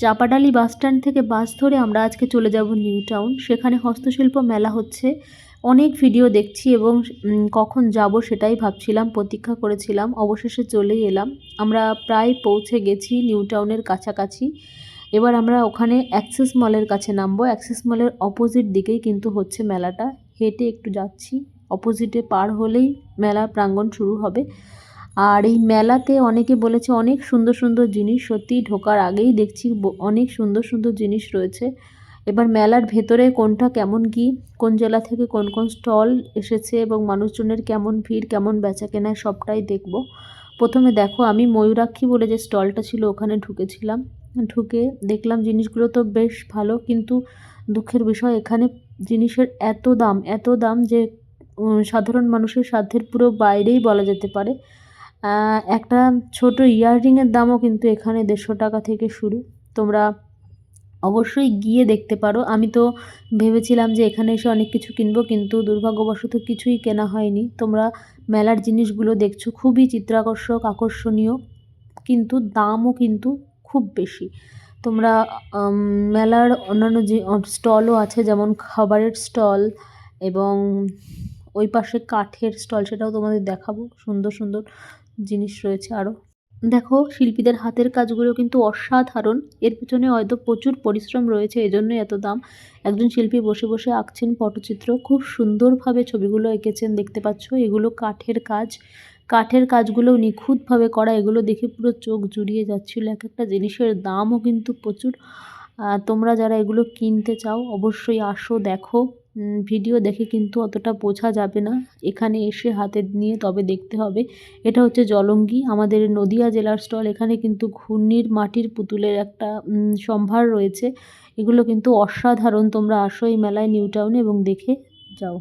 Chapadali bus stand থেকে বাস ধরে আমরা আজকে চলে যাব নিউ টাউন। সেখানে হস্তশিল্প মেলা হচ্ছে। অনেক ভিডিও দেখছি এবং কখন যাব সেটাই ভাবছিলাম, প্রতীক্ষা করেছিলাম। অবশেষে চলেই এলাম। আমরা প্রায় পৌঁছে গেছি নিউ টাউনের কাছাকাছি। এবার আমরা ওখানে অ্যাক্সেস মলের কাছে নামবো। অ্যাক্সেস মলের অপোজিট দিকেই কিন্তু হচ্ছে মেলাটা। হেঁটে একটু যাচ্ছি। অপোজিটে পার হলেই মেলা প্রাঙ্গণ শুরু হবে। আর এই মেলাতে অনেকে বলেছে অনেক সুন্দর সুন্দর জিনিস সত্যি ঢোকার আগেই দেখছি অনেক সুন্দর সুন্দর জিনিস রয়েছে। এবার মেলার ভেতরে কোনটা কেমন কি, কোন জেলা থেকে কোন কোন স্টল এসেছে এবং মানুষজনের কেমন ভিড়, কেমন বেচা কেনা সবটাই দেখব। প্রথমে দেখো, আমি ময়ূরাক্ষী বলে যে স্টলটা ছিল ওখানে ঢুকেছিলাম। ঢুকে দেখলাম জিনিসগুলো তো বেশ ভালো, কিন্তু দুঃখের বিষয় এখানে জিনিসের এত দাম এত দাম যে সাধারণ মানুষের সাধ্যের পুরো বাইরেই বলা যেতে পারে। একটা ছোট ইয়াররিংয়ের দামও কিন্তু এখানে দেড়শো টাকা থেকে শুরু। তোমরা অবশ্যই গিয়ে দেখতে পারো। আমি তো ভেবেছিলাম যে এখানে এসে অনেক কিছু কিনবো, কিন্তু দুর্ভাগ্যবশত কিছুই কেনা হয়নি। তোমরা মেলার জিনিসগুলো দেখছ, খুবই চিত্রাকর্ষক, আকর্ষণীয়, কিন্তু দামও কিন্তু খুব বেশি। তোমরা মেলার অন্যান্য যে স্টলও আছে, যেমন খাবারের স্টল এবং ওই পাশে কাঠের স্টল, সেটাও তোমাদের দেখাবো। সুন্দর সুন্দর জিনিস রয়েছে আরও দেখো, শিল্পীদের হাতের কাজগুলো কিন্তু অসাধারণ। এর পিছনে হয়তো প্রচুর পরিশ্রম রয়েছে, এজন্যই এত দাম। একজন শিল্পী বসে বসে আঁকছেন পটচিত্র, খুব সুন্দরভাবে ছবিগুলো এঁকেছেন, দেখতে পাচ্ছ? এগুলো কাঠের কাজ। কাঠের কাজগুলো নিখুঁতভাবে করা, এগুলো দেখে পুরো চোখ জুড়িয়ে যাচ্ছিল। এক একটা জিনিসের দামও কিন্তু প্রচুর। তোমরা যারা এগুলো কিনতে চাও, অবশ্যই আসো, দেখো। ভিডিও দেখে কিন্তু অতটা বোঝা যাবে না। এখানে এসে হাতে নিয়ে তবে দেখতে হবে। এটা হচ্ছে জলঙ্গি। আমাদের নদিয়া জেলার স্টল। এখানে কিন্তু ঘূর্ণির মাটির পুতুলের একটা সম্ভার রয়েছে। এগুলো কিন্তু অসাধারণ। তোমরা আসো এই মেলায়, নিউ টাউনে, এবং দেখে যাও।